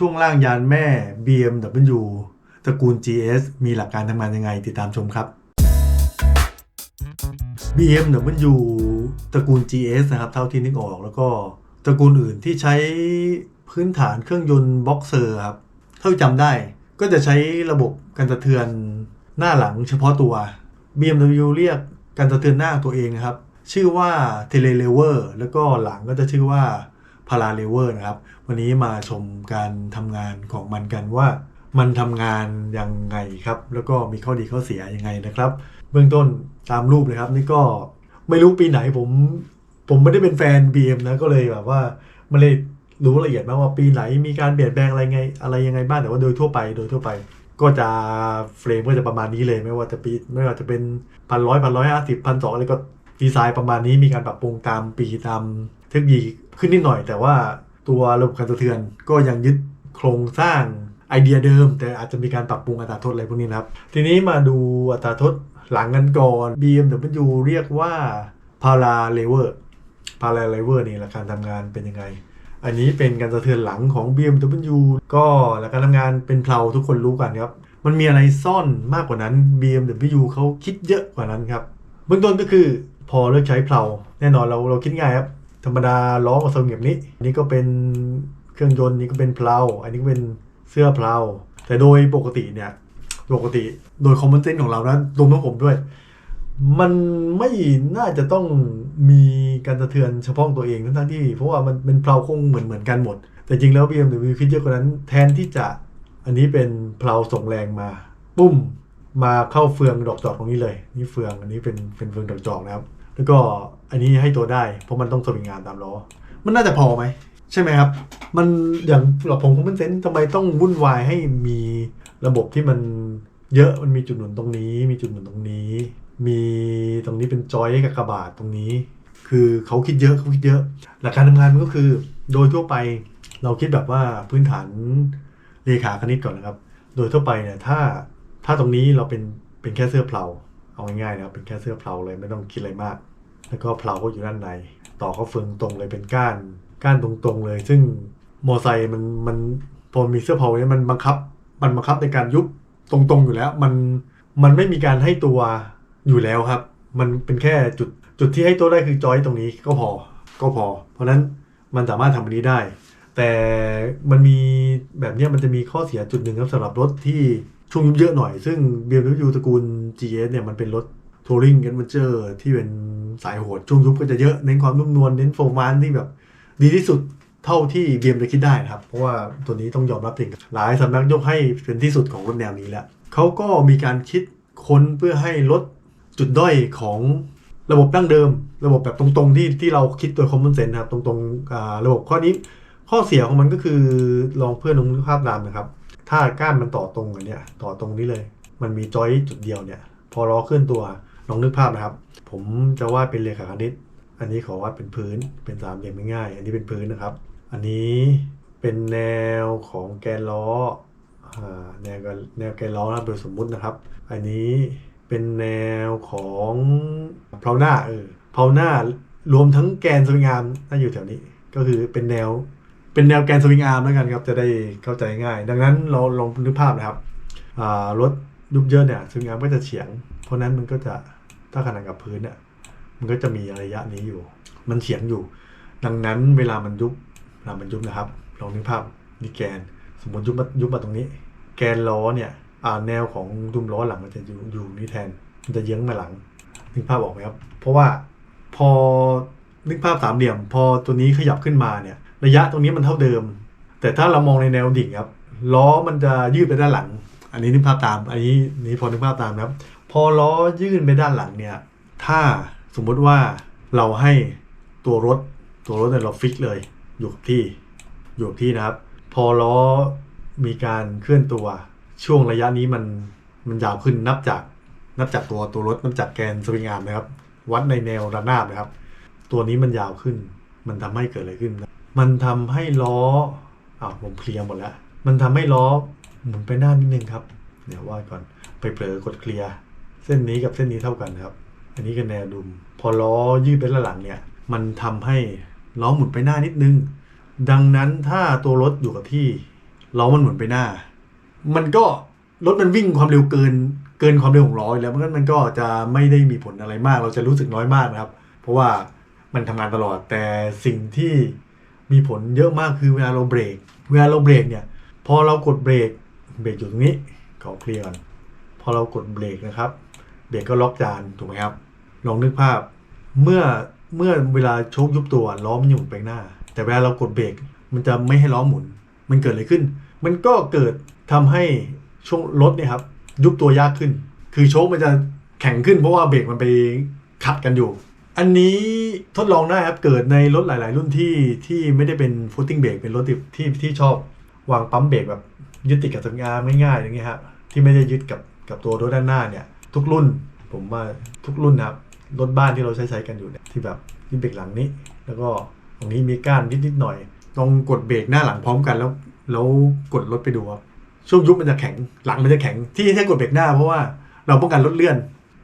ช่วงล่างยานแม่ BMW ตระกูล GS มีหลักการทำงานยังไงติดตามชมครับ BMW ตระกูล GS นะครับ เท่าที่นึกออกแล้วก็ตระกูลอื่นที่ใช้พื้นฐานเครื่องยนต์บ็อกเซอร์ครับ เท่าที่จำได้ก็จะใช้ระบบการสะเทือนหน้าหลังเฉพาะตัว BMW เรียกการสะเทือนหน้าตัวเองนะครับ ชื่อว่า t e l e l e v e r แล้วก็หลังก็จะชื่อว่า p a r a l e v e r นะครับ วันนี้มาชมการทำงานของมันกันว่า มันทำงานยังไงครับ แล้วก็มีข้อดีข้อเสียยังไงนะครับ เบื้องต้นตามรูปเลยครับ นี่ก็ไม่รู้ปีไหนผมผมไม่ได้เป็นแฟน BM นะก็เลยแบบว่าไม่ได้รู้ละเอียดมากว่าปีไหนมีการเปลี่ยนแปลงอะไรไง อะไรยังไงบ้างแต่ว่าโดยทั่วไปโดยทั่วไป ก็จะเฟรมก็จะประมาณนี้เลยไม่ว่าจะปีไม่ว่าจะเป็นพันร้อยพันร้อยห้าสิบพันสองอะไรก็ดีไซน์ประมาณนี้มีการปรับปรุงตามปีตามเทคโนโลยี ขึ้นนิดหน่อย แต่ว่าตัวระบบการสะเทือนก็ยังยึดโครงสร้างไอเดียเดิม แต่อาจจะมีการปรับปรุงอัตราโทษอะไรพวกนี้นะครับ ทีนี้มาดูอัตราโทษหลังกันก่อน BMW เรียกว่า para lever para lever นี่หลักการทำงานเป็นยังไง อันนี้เป็นการสะเทือนหลังของ BMW ก็หลักการทำงานเป็นเพลาทุกคนรู้กันครับ มันมีอะไรซ่อนมากกว่านั้น BMW เขาคิดเยอะกว่านั้นครับ เบื้องต้นก็คือพอเลือกใช้เพลาแน่นอนเราเราคิดง่ายครับ ธรรมดาล้อกับทรงแบบนี้นี่ก็เป็นเครื่องยนต์นี่ก็เป็นเพลาอันนี้ก็เป็นเสื้อเพลาแต่โดยปกติเนี่ยปกติโดยคอมมอนเซนส์ของเรานะรวมทั้งผมด้วย มันไม่น่าจะต้องมีการสะเทือนเฉพาะตัวเองทั้งๆที่ เพราะว่ามันเป็นเพลาคงเหมือนเหมือนกันหมด แต่จริงแล้ว BMW คิดเยอะกว่านั้น แทนที่จะอันนี้เป็นเพลาส่งแรงมาปุ้มมาเข้าเฟืองดอกจอกตรงนี้เลย นี่เฟืองอันนี้เป็นเป็นเฟืองดอกจอกนะครับ แล้วก็ อันนี้ให้ตัวได้ เพราะมันต้องสวิงงานตามล้อ มันน่าจะพอไหม ใช่ไหมครับ มันอย่างหรับผมคอมมนเซนส์ทำไมต้องวุ่นวายให้มีระบบที่มันเยอะมันมีจุดหนุนตรงนี้ มีจุดหนุนตรงนี้ มีตรงนี้เป็นจอยกับกระบาดตรงนี้ คือเขาคิดเยอะเขาคิดเยอะ หลักการทำงานมันก็คือ โดยทั่วไปเราคิดแบบว่าพื้นฐานเลขาคณิตก่อนนะครับ โดยทั่วไปเนี่ยถ้าถ้าตรงนี้เราเป็นเป็นแค่เสื้อเพลาเอาง่ายๆนะครับเป็นแค่เสื้อเพลาเลยไม่ต้องคิดอะไรมาก แล้วก็เพลาก็อยู่ด้านในต่อเขาเฟืองตรงเลยเป็นก้าน ก้านตรงๆเลย ซึ่งมอไซค์มันมันพอมีเสื้อเพลาเนี่ยมันบังคับ มันบังคับในการยุบตรงๆอยู่แล้ว มันมันไม่มีการให้ตัวอยู่แล้วครับ มันเป็นแค่จุดจุดที่ให้ตัวได้คือจอยตรงนี้ก็พอก็พอ เพราะฉะนั้นมันสามารถทำอันนี้ได้ แต่มันมีแบบนี้มันจะมีข้อเสียจุดหนึ่งครับสำหรับรถที่ช่วงยุบเยอะหน่อย ซึ่ง BMW ตระกูล GS เนี่ยมันเป็นรถ ทัวริงแอดเวนเจอร์ที่เป็นสายโหดช่วงยุบก็จะเยอะ เน้นความนุ่มนวลเน้นโฟร์มานที่แบบ ดีที่สุดเท่าที่เบียมจะคิดได้นะครับ เพราะว่าตัวนี้ต้องยอมรับจริงหลายสำนักยกให้เป็นที่สุดของรถแนวนี้แล้วเขาก็มีการคิดค้นเพื่อให้ลดจุดด้อยของระบบดั้งเดิม ระบบแบบตรงๆที่ที่เราคิดโดยคอมมอนเซนส์นะครับ ตรงๆระบบข้อนี้ข้อเสียของมันก็คือลองเพื่อนลงภาพตามนะครับ ถ้าก้านมันต่อตรงอันเนี้ยต่อตรงนี้เลย มันมีจอยจุดเดียวเนี่ย พอล้อเคลื่อนตัว ลองนึกภาพนะครับ ผมจะวาดเป็นเลขาคณิต อันนี้ขอวาดเป็นพื้นเป็นสามเหลี่ยมง่ายๆอันนี้เป็นพื้นนะครับ อันนี้เป็นแนวของแกนล้อแนวกแนวแกนล้อนะโดยสมมุตินะครับ อันนี้เป็นแนวของเพลาหน้าเออเพลาหน้ารวมทั้งแกนสวิงอาร์มน่าอยู่แถวนี้ ก็คือเป็นแนวเป็นแนวแกนสวิงอาร์มแล้วกันครับจะได้เข้าใจง่าย ดังนั้นเราลองนึกภาพนะครับรถยุบเยอะเนี่ยสวิงอาร์มก็จะเฉียง เพราะนั้นมันก็จะ ถ้าขนาดกับพื้นเนี่ยมันก็จะมีระยะนี้อยู่ มันเฉียงอยู่ ดังนั้นเวลามันยุบเวลามันยุบนะครับลองนึกภาพนี่แกน สมมติยุบมายุบมาตรงนี้ แกนล้อเนี่ยอ่าแนวของดุมล้อหลังมันจะอยู่อยู่นี่แทน มันจะเยื้องมาหลัง นึกภาพออกไหมครับ เพราะว่าพอนึกภาพสามเหลี่ยม พอตัวนี้ขยับขึ้นมาเนี่ย ระยะตรงนี้มันเท่าเดิม แต่ถ้าเรามองในแนวดิ่งครับล้อมันจะยืดไปด้านหลัง อันนี้นึกภาพตาม อันนี้นี้พอนึกภาพตามนะครับ พอล้อยื่นไปด้านหลังเนี่ย ถ้าสมมุติว่าเราให้ตัวรถตัวรถเนี่ยเราฟิกเลย อยู่กับที่อยู่กับที่นะครับ พอล้อมีการเคลื่อนตัว ช่วงระยะนี้มันมันยาวขึ้นนับจากนับจากตัวตัวรถนับจากแกนสวิงอาร์มนะครับ วัดในแนวระนาบนะครับ ตัวนี้มันยาวขึ้น มันทำให้เกิดอะไรขึ้นนะมันทำให้ล้ออ้าวผมเคลียร์หมดแล้ว มันทำให้ล้อหมุนไปหน้านิดนึงครับ เดี๋ยวว่าก่อนไปเผลอกดเคลียร์ เส้นนี้กับเส้นนี้เท่ากันครับ อันนี้ก็แนวดุม พอล้อยืดไปด้านหลังเนี่ย มันทำให้ล้อหมุนไปหน้านิดนึง ดังนั้นถ้าตัวรถอยู่กับที่ล้อมันหมุนไปหน้า มันก็รถมันวิ่งความเร็วเกิน เกินความเร็วของล้อแล้วมันก็มันก็จะไม่ได้มีผลอะไรมาก เราจะรู้สึกน้อยมากนะครับ เพราะว่ามันทำงานตลอดแต่สิ่งที่มีผลเยอะมากคือเวลาเราเบรก เวลาเราเบรกเนี่ย พอเรากดเบรกเบรกอยู่ตรงนี้ขอเคลียร์ก่อนพอเรากดเบรกนะครับ เบรกก็ล็อกจานถูกไหมครับ ลองนึกภาพ เมื่อเมื่อเวลาโชคยุบตัวล้อมันหมุนไปหน้า แต่เวลาเรากดเบรกมันจะไม่ให้ล้อหมุน มันเกิดอะไรขึ้น มันก็เกิดทำให้ช่วงรถเนี่ยครับ ยุบตัวยากขึ้น คือโชคมันจะแข็งขึ้นเพราะว่าเบรกมันไปขัดกันอยู่ อันนี้ทดลองได้ครับ เกิดในรถหลาย ๆ รุ่นที่ที่ไม่ได้เป็นฟุตติ้งเบรกเป็นรถที่ที่ที่ชอบวางปั๊มเบรกแบบยึดติดกับสัญญาง่ายๆอย่างเงี้ยครับที่ไม่ได้ยึดกับกับตัวรถด้านหน้าเนี่ย ทุกรุ่น ผมว่าทุกรุ่นนะครับรถบ้านที่เราใช้ใช้กันอยู่เนี่ยที่แบบยึดเบรกหลังนี้ แล้วก็ตรงนี้มีก้านนิดๆหน่อยลองกดเบรกหน้าหลังพร้อมกันแล้วแล้วกดรถไปดูครับช่วงยุบมันจะแข็งหลังมันจะแข็งที่ให้กดเบรกหน้าเพราะว่าเราป้องกันรถเลื่อน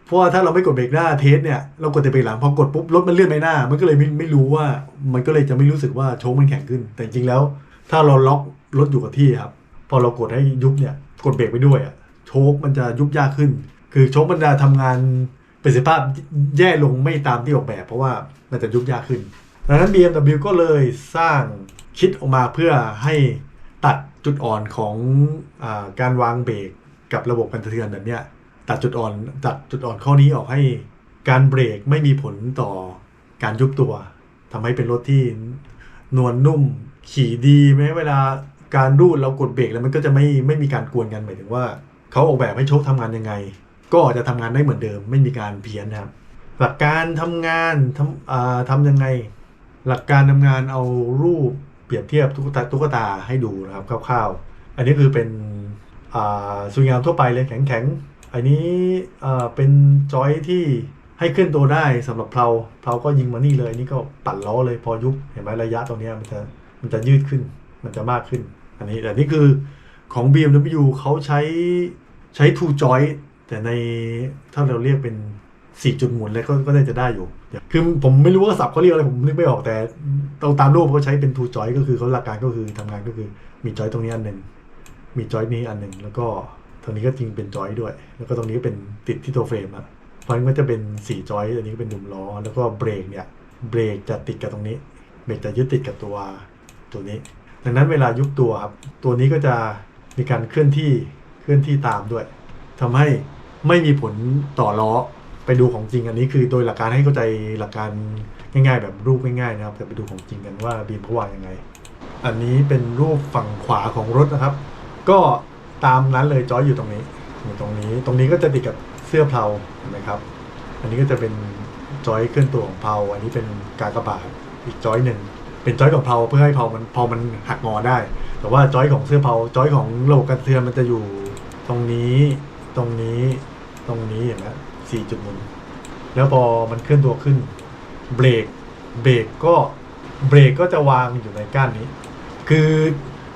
เพราะว่าถ้าเราไม่กดเบรกหน้าเทสเนี่ยเรากดแต่เบรกหลังพอกดปุ๊บรถมันเลื่อนไปหน้า มันก็เลยไม่ไม่รู้ว่ามันก็เลยจะไม่รู้สึกว่าโชคมันแข็งขึ้น แต่จริงแล้ว ถ้าเราล็อกรถอยู่กับที่ครับพอเรากดให้ยุบเนี่ยกดเบรกไปด้วยอะโชคมันจะยุบยากขึ้น คือโชคมันจะทำงานประสิทธิภาพแย่ลงไม่ตามที่ออกแบบ เพราะว่ามันจะยุบยากขึ้นดังนั้น BMW ก็เลยสร้างคิดออกมาเพื่อให้ตัดจุดอ่อนของอการวางเบรกกับระบบกันสะเทือนแบบนี้ตัดจุดอ่อนตัดจุดอ่อนข้อนี้ออกให้การเบรกไม่มีผลต่อการยุบตัวทำให้เป็นรถที่นวลนุ่มขี่ดีแม้เวลาการรูดเรากดเบรกแล้วมันก็จะไม่ไม่มีการกวนกันหมายถึงว่าเขาออกแบบให้โชคทำงานยังไง ก็จะทำงานได้เหมือนเดิม ไม่มีการเพี้ยนนะครับ หลักการทำงานทำอ่าทำยังไง หลักการทำงานเอารูปเปรียบเทียบตุ๊กตาตุ๊กตาให้ดูนะครับคร่าวๆ อันนี้คือเป็นสวยงามทั่วไปเลยแข็งๆ อันนี้เป็นจอยที่ให้เคลื่อนตัวได้สำหรับเพลาเพลาก็ยิงมานี่เลยอันนี่ก็ปั่นล้อเลยพอยุบเห็นไหมระยะตรงนี้มันจะมันจะยืดขึ้น มันจะมากขึ้น อันนี้แต่นี่คือของ BMW เขาใช้ใช้ two joy แต่ในถ้าเราเรียกเป็น4จุดหมุนเลยก็ก็ได้จะได้อยู่ คือผมไม่รู้ว่าสับเขาเรียกอะไรผมนึกไม่ออกแต่ตรงตามรูปเขาใช้เป็น two joy ก็คือเขาหลักการก็คือทำงานก็คือมีจอยตรงนี้อันหนึ่งมีจอยนี้อันหนึ่งแล้วก็ตรงนี้ก็จริงเป็นจอยด้วย แล้วก็ตรงนี้ก็เป็นติดที่ตัวเฟรมอะเพราะฉะนั้นก็จะเป็น4จอยอันนี้ก็เป็นดุมล้อแล้วก็เบรกเนี่ยเบรกจะติดกับตรงนี้เบรกจะยึดติดกับตัวตัวนี้ ดังนั้นเวลายุบตัวครับตัวนี้ก็จะมีการเคลื่อนที่เคลื่อนที่ตามด้วยทำให้ ไม่มีผลต่อล้อไปดูของจริงอันนี้คือโดยหลักการให้เข้าใจหลักการง่ายๆ แบบรูปง่ายๆนะครับแต่ไปดูของจริงกันว่าบีมเขาวางยังไง อันนี้เป็นรูปฝั่งขวาของรถนะครับ ก็ตามนั้นเลยจอยอยู่ตรงนี้อยู่ตรงนี้ ตรงนี้ก็จะติดกับเสื้อเพลาเห็นไหมครับ อันนี้ก็จะเป็นจอยเคลื่อนตัวของเพลาอันนี้เป็นกากบาทอีกจอยหนึ่งเป็นจอยของเพลาเพื่อให้เพลามันเพลามันหักงอได้ แต่ว่าจอยของเสื้อเพลาจอยของระบบการเทือนมันจะอยู่ตรงนี้ตรงนี้ ตรงนี้เห็นไหมสี่จุดหมุนแล้วพอมันเคลื่อนตัวขึ้น เบรก เบรกก็เบรกก็จะวางอยู่ในก้านนี้ คือ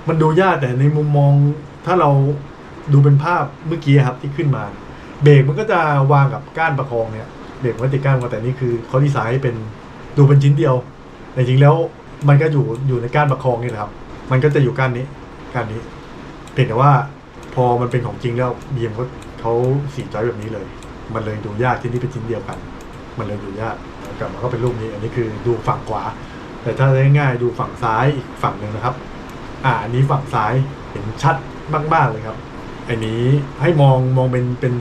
มันดูยากแต่ในมุมมองถ้าเราดูเป็นภาพเมื่อกี้ครับที่ขึ้นมา เบรกมันก็จะวางกับก้านประคองเนี่ยเบรกมันติดก้านมาแต่นี่คือเขาดีไซน์ให้เป็นดูเป็นชิ้นเดียว แต่จริงแล้วมันก็อยู่อยู่ในก้านประคองนี่แหละครับ มันก็จะอยู่ก้านนี้ก้านนี้เพียงแต่ว่าพอมันเป็นของจริงแล้วบีมเขา เขาสีจอยแบบนี้เลย มันเลยดูยากที่นี่เป็นชิ้นเดียวกัน มันเลยดูยากกลับมาก็เป็นรูปนี้ อันนี้คือดูฝั่งขวา แต่ถ้าง่ายๆดูฝั่งซ้ายอีกฝั่งหนึ่งนะครับ อ่าอันนี้ฝั่งซ้ายเห็นชัดมากๆเลยครับอันนี้ให้มองมองเป็นเป็น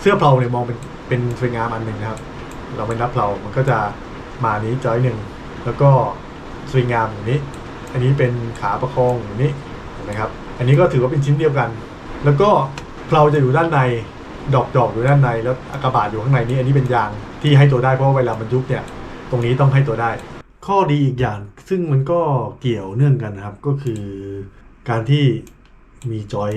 เสื้อเพลาเนี่ยมองเป็นเป็นสวยงามอันหนึ่งนะครับ เราไม่นับเพลามันก็จะมานี้จอยหนึ่งแล้วก็สวยงามอย่างนี้ อันนี้เป็นขาประคองอย่างนี้นะครับ อันนี้ก็ถือว่าเป็นชิ้นเดียวกัน แล้วก็ เพลาจะอยู่ด้านในดอกดอกอยู่ด้านในแล้วอากาบาตอยู่ข้างในนี้อันนี้เป็นยางที่ให้ตัวได้เพราะว่าเวลามันยุบเนี่ย ตรงนี้ต้องให้ตัวได้ ข้อดีอีกอย่างซึ่งมันก็เกี่ยวเนื่องกันนะครับ ก็คือการที่มีจอย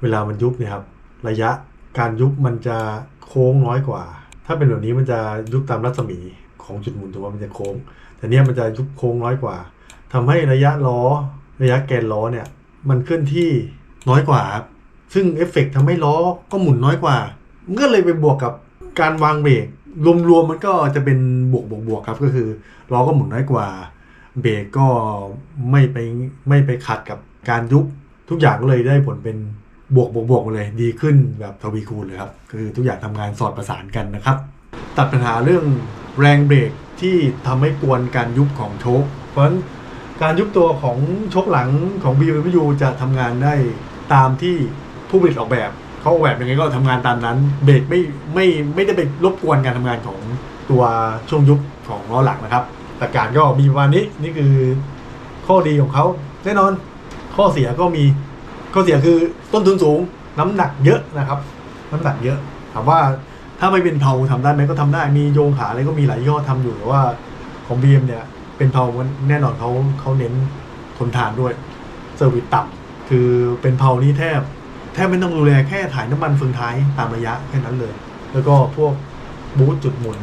เวลามันยุบเนี่ยครับ ระยะการยุบมันจะโค้งน้อยกว่า ถ้าเป็นแบบนี้มันจะยุบตามรัศมีของจุดหมุนถือว่ามันจะโค้ง แต่เนี้ยมันจะยุบโค้งน้อยกว่าทำให้ระยะล้อ ระยะแกนล้อเนี่ย มันเคลื่อนที่น้อยกว่าครับ ซึ่งเอฟเฟกต์ทำให้ล้อก็หมุนน้อยกว่ามันก็เลยไปบวกกับการวางเบรกรวมๆมันก็จะเป็นบวกบวกบวกครับก็คือล้อก็หมุนน้อยกว่า เบรกก็ไม่ไปไม่ไปขัดกับการยุบทุกอย่างก็เลยได้ผลเป็นบวกบวกบวกเลยดีขึ้นแบบทวีคูณเลยครับ คือทุกอย่างทำงานสอดประสานกันนะครับ ตัดปัญหาเรื่องแรงเบรกที่ทำให้กวนการยุบของโชคเพราะฉะนั้นการยุบตัวของโชคหลังของ BMW จะทำงานได้ตามที่ ผู้ผลิตออกแบบเขาออกแบบยังไงก็ทำงานตามนั้น เบรกไม่ไม่ไม่ได้ไปรบกวนการทำงานของตัวช่วงยุบของล้อหลังนะครับแต่การก็มีประมาณนี้นี่คือข้อดีของเขาแน่นอน ข้อเสียก็มีข้อเสียคือต้นทุนสูงน้ำหนักเยอะนะครับ น้ำหนักเยอะถามว่าถ้าไม่เป็นเผาทำได้ไหมก็ทำได้มีโยงขาอะไรก็มีหลายย่อทำอยู่แต่ว่าของ BM เนี่ยเป็นเผามันแน่นอนเขาเขาเน้นทนทานด้วยเซอร์วิสต่ำคือเป็นเผานี่แทบ แทบไม่ต้องดูแลแค่ถ่ายน้ำมันเฟืองท้ายตามระยะแค่นั้นเลย แล้วก็พวกบูทจุดหมุน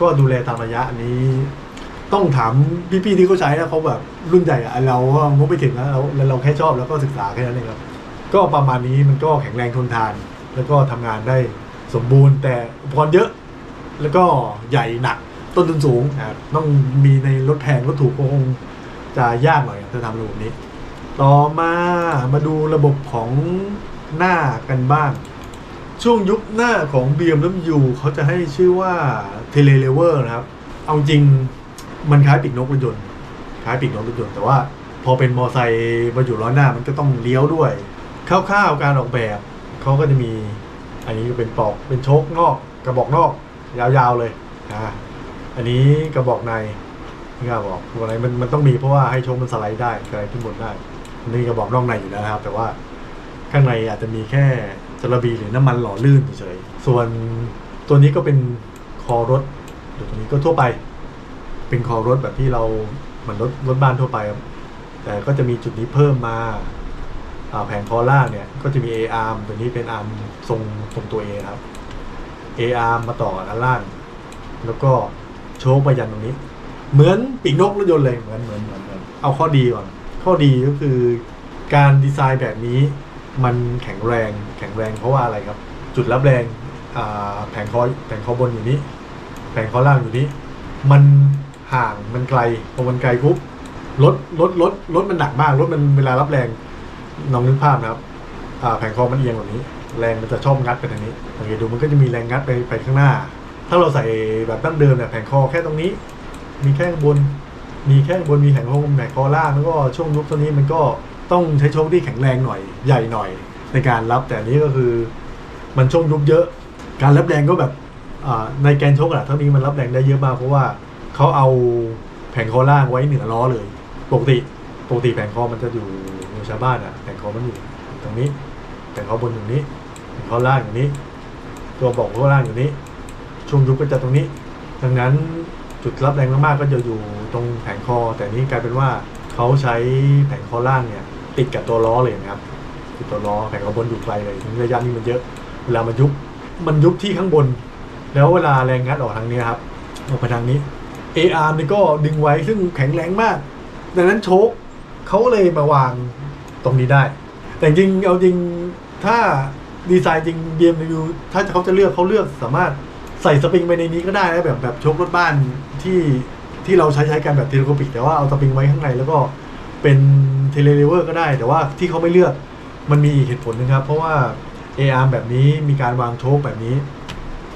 ก็ดูแลตามระยะอันนี้ ต้องถามพี่ๆที่เขาใช้นะเขาแบบรุ่นใหญ่อะเราก็งบไปถึงแล้วแล้วเราแค่ชอบแล้วก็ศึกษาแค่นั้นเองครับ ก็ประมาณนี้มันก็แข็งแรงทนทาน แล้วก็ทำงานได้สมบูรณ์ แต่อุปกรณ์เยอะ แล้วก็ใหญ่หนักต้นทุนสูงต้องมีในรถแพงรถถูกก็คงจะยากหน่อยถ้าทำระบบนี้ ต่อมามาดูระบบของหน้ากันบ้าง ช่วงยุคหน้าของ BMW เขาจะให้ชื่อว่า t e l e l e v e r นะครับ เอาจริงมันคล้ายปีกนกรถยนต์คล้ายปีกนกรถยนต์แต่ว่าพอเป็นมอไซค์มาอยู่ล้อหน้ามันก็ต้องเลี้ยวด้วยคร่าวๆการออกแบบเขาก็จะมีอันนี้ก็เป็นปอกเป็นโชคนอก กระบอกนอก ยาวๆเลยอ่าอันนี้กระบอกในนี่กระบอกกระบอกในมันมันต้องมีเพราะว่าให้โชคมันสไลด์ได้สไลด์ขึ้นบนได้ นี่กระบอกนอกในอยู่แล้วครับ แต่ว่าข้างในอาจจะมีแค่จระบีหรือน้ำมันหล่อลื่นเฉยส่วนตัวนี้ก็เป็นคอรถเดี๋ยวตัวนี้ก็ทั่วไป เป็นคอรถแบบที่เราเหมือนรถรถบ้านทั่วไปครับแต่ก็จะมีจุดนี้เพิ่มมาแผงคอล่างเนี่ยก็จะมี A arm ตัวนี้เป็นอาร์มทรงทรงตัว A ครับ A arm มาต่อกันล่าง แล้วก็โชคมายันตรงนี้ เหมือนปีกนกรถยนต์เลยเหมือนเหมือนเหมือนเอาข้อดีก่อน ข้อดีก็คือการดีไซน์แบบนี้ มันแข็งแรงแข็งแรงเพราะว่าอะไรครับ จุดรับแรงแผงคอแผงคอบนอยู่นี้ แผงคอล่างอยู่นี้ มันห่างมันไกลพอมันไกลปุ๊บรถรถรถรถมันหนักมากรถมันเวลารับแรงลองนึกภาพนะครับแผงคอมันเอียงแบบนี้ แรงมันจะชอบงัดไปทางนี้สังเกตดูมันก็จะมีแรงงัดไปไปข้างหน้า ถ้าเราใส่แบบดั้งเดิมเนี่ยแผงคอแค่ตรงนี้ มีแค่ข้างบน มีแค่ข้งบนมีแผงคอแผงคอล่างแล้วก็ช่วงยุบตัวนี้มันก็ต้องใช้โชคที่แข็งแรงหน่อยใหญ่หน่อย ในการรับแต่นี้ก็คือ มันช่วงยุบเยอะ การรับแรงก็แบบในแกนโชกอะเท่านี้มันรับแรงได้เยอะมากเพราะว่าเขาเอาแผงคอล่างไว้เหนือล้อเลย ปกติปกติแผงคอมันจะอยู่ในชาวบ้านอะแผงคอมันอยู่ตรงนี้แผงคอบนอยู่นี้แผงคอล่างอยู่นี้ ตัวบอกข้อล่างอยู่นี้ ช่วงยุบก็จะตรงนี้ ดังนั้นจุดรับแรงมากๆก็จะอยู่ตรงแผงคอ แต่นี้กลายเป็นว่าเขาใช้แผงคอล่างเนี่ย ติดกับตัวล้อเลยนะครับติดตัวล้อแผงคอบนอยู่ไกลเลยถึงระยะนี้มันเยอะ เวลามันยุบมันยุบที่ข้างบน แล้วเวลาแรงงัดออกทางนี้ครับออกไปทางนี้ AR นี่ก็ดึงไว้ซึ่งแข็งแรงมาก ดังนั้นโชคเขาเลยมาวางตรงนี้ได้ แต่จริงเอาจริงถ้าดีไซน์จริง BMW ถ้าเขาจะเลือกเขาเลือกสามารถใส่สปริงไปในนี้ก็ได้นะแบบแบบโชครถบ้านที่ ที่เราใช้ใช้กันแบบเทเลโคปิกแต่ว่าเอาสปริงไว้ข้างในแล้วก็เป็นเทเลเลเวอร์ก็ได้ แต่ว่าที่เขาไม่เลือกมันมีอีกเหตุผลนึงครับ เพราะว่า AR แบบนี้มีการวางโชคแบบนี้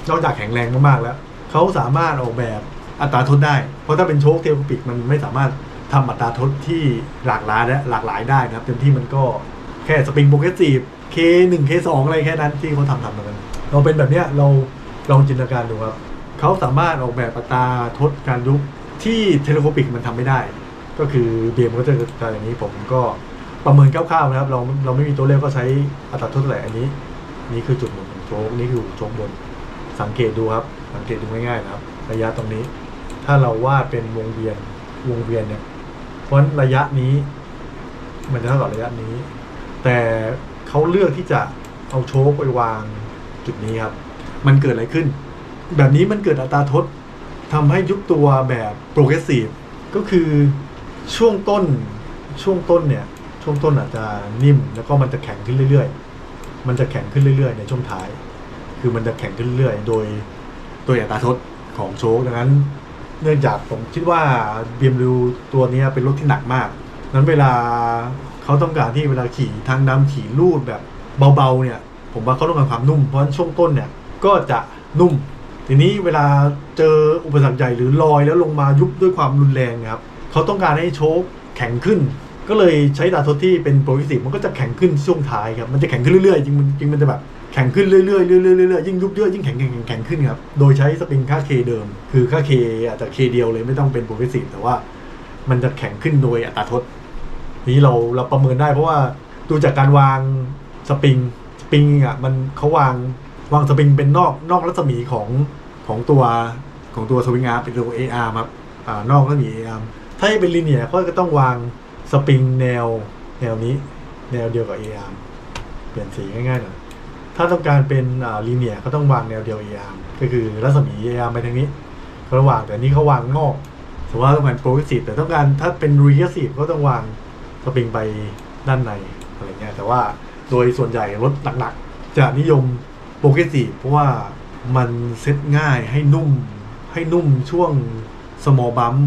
นอกจากแข็งแรงมากๆแล้ว เขาสามารถออกแบบอัตราทดได้ เพราะถ้าเป็นโชคเทเลโคปิกมันไม่สามารถทำอัตราทดที่หลากหลายและหลากหลายได้นะครับเต็มที่มันก็แค่สปริงโปรเกรสซีฟ K1 K2 อะไรแค่นั้นที่เขาทำทำกัน เราเป็นแบบเนี้ยเราลองจินตนาการดูครับเขาสามารถออกแบบอัตราทดการยุบ ที่เทเลโคปิกมันทำไม่ได้ ก็คือเบียมก็จะจะอย่างนี้ผมก็ประเมินคร่าวๆนะครับ เราเราไม่มีตัวเลขก็ใช้อัตราทดเท่าไหร่อันนี้ นี่คือจุดหมุนของโชคนี่คือโชคบน สังเกตดูครับ สังเกตดูง่ายๆนะครับ ระยะตรงนี้ ถ้าเราวาดเป็นวงเวียนวงเวียนเนี่ยเพราะระยะนี้มันจะเท่ากับระยะนี้ แต่เขาเลือกที่จะเอาโชคไปวางจุดนี้ครับ มันเกิดอะไรขึ้น แบบนี้มันเกิดอัตราทด ทำให้ยุบตัวแบบโปรเกรสซีฟก็คือช่วงต้นช่วงต้นเนี่ย ช่วงต้นอาจจะนิ่ม แล้วก็มันจะแข็งขึ้นเรื่อยๆ มันจะแข็งขึ้นเรื่อยๆ ในช่วงท้าย คือมันจะแข็งขึ้นเรื่อยๆ โดยโดยอัตราทดของโชคดังนั้น เนื่องจากผมคิดว่า BMW ตัวนี้เป็นรถที่หนักมาก นั้นเวลาเขาต้องการที่เวลาขี่ทางดำขี่ลูดแบบเบาๆเนี่ย ผมว่าเขาต้องการความนุ่ม เพราะฉะนั้นช่วงต้นเนี่ยก็จะนุ่ม ทีนี้เวลาเจออุปสรรคใหญ่หรือลอยแล้วลงมายุบด้วยความรุนแรงครับเขาต้องการให้โชคแข็งขึ้น ก็เลยใช้ดาทดที่เป็นโปรกิสิมันก็จะแข็งขึ้นช่วงท้ายครับมันจะแข็งขึ้นเรื่อยๆจริงมันจริงมันจะแบบแข็งขึ้นเรื่อยๆเรื่อยๆเรื่อยๆยิ่งยุบเยอะยิ่งแข็งแข็งแข็งแข็งขึ้นครับโดยใช้สปริงค่าเคเดิม คือค่าเคอาจจะเคเดียวเลยไม่ต้องเป็นโปรกิสิแต่ว่ามันจะแข็งขึ้นโดยอัตราทดทีนี้เราเราประเมินได้เพราะว่าดูจากการวางสปริงสปริงอะมันเขาวางวางสปริงเป็นนอกนอกรัศมีของ ของตัวของตัวสวิงอาร์เป็นตัว AR ครับอ่านอกรัศมี AR ถ้าให้เป็นลิเนียร์ก็จะต้องวางสปริงแนวแนวนี้ แนวเดียวกับ AR เปลี่ยนสีง่ายๆหน่อยถ้าต้องการเป็นลิเนียก็ต้องวางแนวเดียว AR ก็คือรัศมี AR ไปทางนี้เขาวางแต่นี้เขาวางนอกสมมติว่าต้องการโปรเกร s ซีฟแต่ต้องการถ้าเป็นรีเ r ซีฟก็ต้องวางสปริงไปด้านในอะไรเงี้ยแต่ว่าโดยส่วนใหญ่รถหนักๆ จะนิยมโปรเกรสซีฟเพราะว่า มันเซ็ตง่ายให้นุ่มให้นุ่มช่วง small bump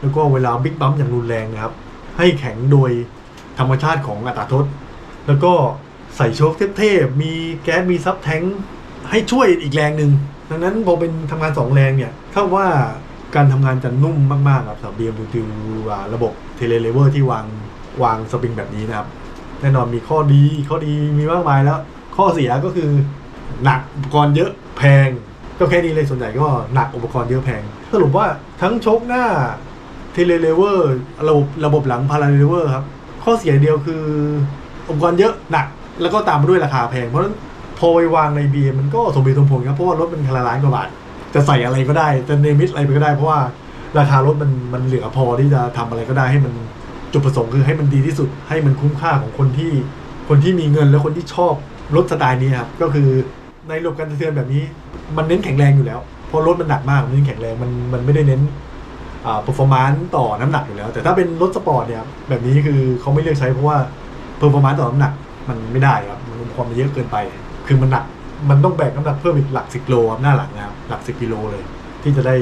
แล้วก็เวลาบิ๊กบัมอย่างรุนแรงนะครับ ให้แข็งโดยธรรมชาติของอัตราทด แล้วก็ใส่โชคเทพๆมีแก๊สมีซับแทงค์ให้ช่วยอีกแรงหนึ่งดังนั้นพอเป็นทำงานสองแรงเนี่ยเท่าว่าการทำงานจะนุ่มมากๆครับสำหรับ BMW อ่าระบบเทเลเลเวอร์ที่วางวางสปริงแบบนี้นะครับ แน่นอนมีข้อดีข้อดีมีมากมายแล้ว ข้อเสียก็คือหนักอุปกรณ์เยอะ แพงก็แค่นี้เลยส่วนใหญ่ก็หนักอุปกรณ์เยอะแพงสรุปว่าทั้งชคหน้าเทเลเลเวอร์ระบบระบบหลังพาราเลเวอร์ครับ ข้อเสียเดียวคืออุปกรณ์เยอะหนัก แล้วก็ตามมาด้วยราคาแพง เพราะฉะนั้นพอไปวางใน BM มันก็สมเหตุสมผลครับ เพราะว่ารถเป็นคาล้านกว่าบาท จะใส่อะไรก็ได้ จะเนมิตอะไรไปก็ได้ เพราะว่าราคารถมันมันเหลือพอที่จะทำอะไรก็ได้ให้มันจุดประสงค์คือให้มันดีที่สุดให้มันคุ้มค่าของคนที่คนที่มีเงินและคนที่ชอบรถสไตล์นี้ครับก็คือ ในระบบการสะเทือนแบบนี้ มันเน้นแข็งแรงอยู่แล้วเพราะรถมันหนักมากมันเน้นแข็งแรงมันมันไม่ได้เน้นอ่า performance ต่อน้ำหนักอยู่แล้ว แต่ถ้าเป็นรถสปอร์ตเนี่ยแบบนี้คือเขาไม่เลือกใช้เพราะว่า performance ต่อน้ำหนักมันไม่ได้ครับมันความมันเยอะเกินไป คือมันหนักมันต้องแบกน้ำหนักเพิ่มอีกหลักสิบโลครับหน้าหลังนะครับหลักสิบกิโลเลย ที่จะได้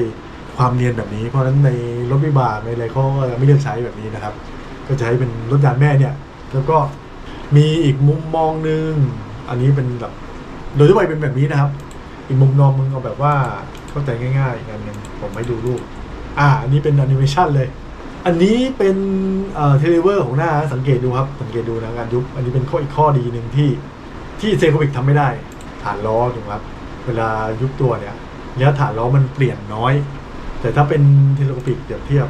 ความเนียนแบบนี้ เพราะฉะนั้นในรถวิบากในอะไรเขาก็ไม่เลือกใช้แบบนี้นะครับ ก็จะให้เป็นรถยานแม่เนี่ย แล้วก็มีอีกมุมมองหนึ่งอันนี้เป็นแบบ โดยทั่วไปเป็นแบบนี้นะครับ อีกมุมมองมึงเอาแบบว่าเข้าใจง่ายๆอีกอันหนึงผมไม่ดูรูป อ่า อันนี้เป็นแอนิเมชันเลย อันนี้เป็นเอ่อเทเลเวอร์ของหน้าสังเกตดูครับ สังเกตดูนะการยุบ อันนี้เป็นข้ออีกข้อดีหนึ่งที่ที่เซโควิกทำไม่ได้ ฐานล้อถูกครับ เวลายุบตัวเนี่ยระยะฐานล้อมันเปลี่ยนน้อย แต่ถ้าเป็นเทเลโควิกเปรียบเทียบ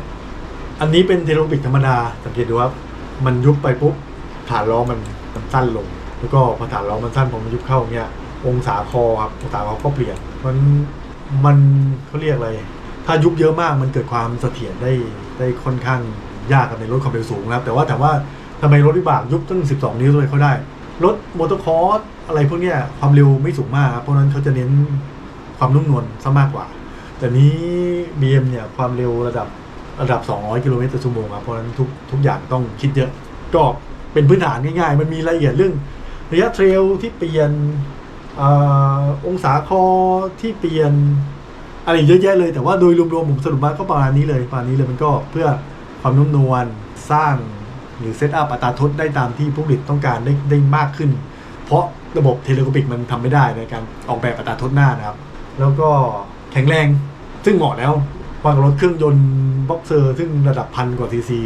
อันนี้เป็นเทเลโควิกธรรมดา สังเกตดูครับ มันยุบไปปุ๊บฐานล้อมันมันสั้นลง แล้วก็พอฐานล้อมันสั้นพอมันยุบเข้าเนี่ย องศาคอครับองศาคอก็เปลี่ยนมันมันเขาเรียกอะไร ถ้ายุบเยอะมากมันเกิดความเสถียรได้ได้ค่อนข้างยากกับในรถความเร็วสูงนะครับ แต่ว่าแต่ว่าทำไมรถวิบากยุบตั้ง 12 นิ้วทำไมเขาได้ รถมอเตอร์คอร์สอะไรพวกเนี้ยความเร็วไม่สูงมากครับเพราะนั้นเขาจะเน้นความนุ่มนวลซะมากกว่า แต่นี้ BM เนี่ยความเร็วระดับระดับ 200 กิโลเมตรต่อชั่วโมงครับเพราะฉะนั้นทุกทุกอย่างต้องคิดเยอะก็เป็นพื้นฐานง่ายๆ มันมีรายละเอียดเรื่องระยะเทรลที่เปลี่ยน อองศาคอที่เปลี่ยนอะไรเยอะแยะเลยแต่ว่าโดยรวมๆผมสรุปมาก็ประมาณนี้เลยประมาณนี้เลยมันก็เพื่อความนุ่มนวลสร้างหรือเซตอัพอัตราทดได้ตามที่ผู้ผลิตต้องการได้ได้มากขึ้น เพราะระบบเทเลโคปิกมันทำไม่ได้ในการออกแบบอัตราทดหน้านะครับ แล้วก็แข็งแรงซึ่งเหมาะแล้ววางรถเครื่องยนต์บ็อกเซอร์ซึ่งระดับพันกว่าซีซี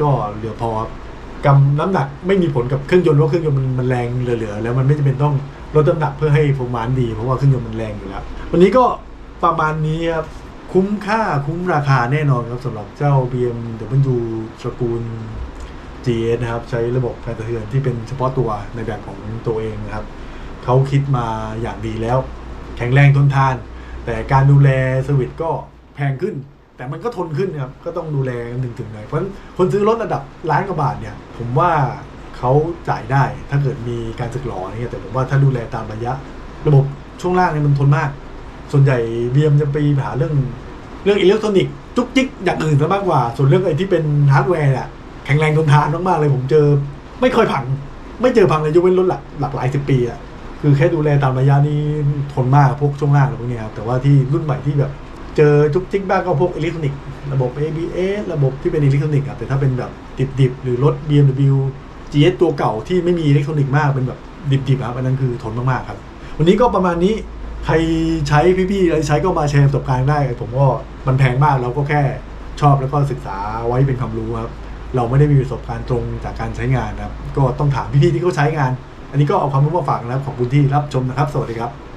ก็เหลือพอครับกำน้ำหนักไม่มีผลกับเครื่องยนต์เพราะเครื่องยนต์มันแรงเหลือๆแล้วมันไม่จำเป็นต้อง ลดน้ำหนักเพื่อให้ผมมานดี เพราะว่าเครื่องยนต์มันแรงอยู่แล้ว วันนี้ก็ประมาณนี้ครับ คุ้มค่าคุ้มราคาแน่นอนครับสำหรับเจ้า BMW ตระกูล GS นะครับใช้ระบบการสะเทือนที่เป็นเฉพาะตัวในแบบของตัวเองนะครับเขาคิดมาอย่างดีแล้ว แข็งแรงทนทาน แต่การดูแลเซอร์วิสก็แพงขึ้น แต่มันก็ทนขึ้นครับก็ต้องดูแลกันถึงถึงไหนเพราะฉะนั้นคนซื้อรถระดับล้านกว่าบาทเนี่ย ผมว่า เขาจ่ายได้ถ้าเกิดมีการสึกหลอเนี่ยแต่ผมว่าถ้าดูแลตามระยะ ระบบช่วงล่างเนี่ยมันทนมาก ส่วนใหญ่เบียมจะไปหาเรื่องเรื่องอิเล็กทรอนิกส์จุกจิกอย่างอื่นซะมากกว่า ส่วนเรื่องไอ้ที่เป็นฮาร์ดแวร์เนี่ยแข็งแรงทนทานมากๆเลยผมเจอไม่เคยพัง ไม่เจอพังเลยยกเว้นรถหลักหลักหลายสิบปีอะคือแค่ดูแลตามระยะนี้ทนมากพวกช่วงล่างอะไรพวกเนี้ยครับแต่ว่าที่รุ่นใหม่ที่แบบเจอจุกจิกบ้างก็พวกอิเล็กทรอนิกส์ระบบ ABS ระบบที่เป็นอิเล็กทรอนิกส์ครับแต่ถ้าเป็นแบบดิบๆหรือรถ BMW GS ตัวเก่าที่ไม่มีอิเล็กทรอนิกส์มากเป็นแบบดิบๆครับอันนั้นคือทนมากๆครับ วันนี้ก็ประมาณนี้ใครใช้พี่ๆอะไรใช้ก็มาแชร์ประสบการณ์ได้ ผมก็มันแพงมากเราก็แค่ชอบแล้วก็ศึกษาไว้เป็นความรู้ครับ เราไม่ได้มีประสบการณ์ตรงจากการใช้งานนะครับ ก็ต้องถามพี่ๆที่เขาใช้งาน อันนี้ก็เอาความรู้มาฝากนะครับ ขอบคุณที่รับชมนะครับ สวัสดีครับ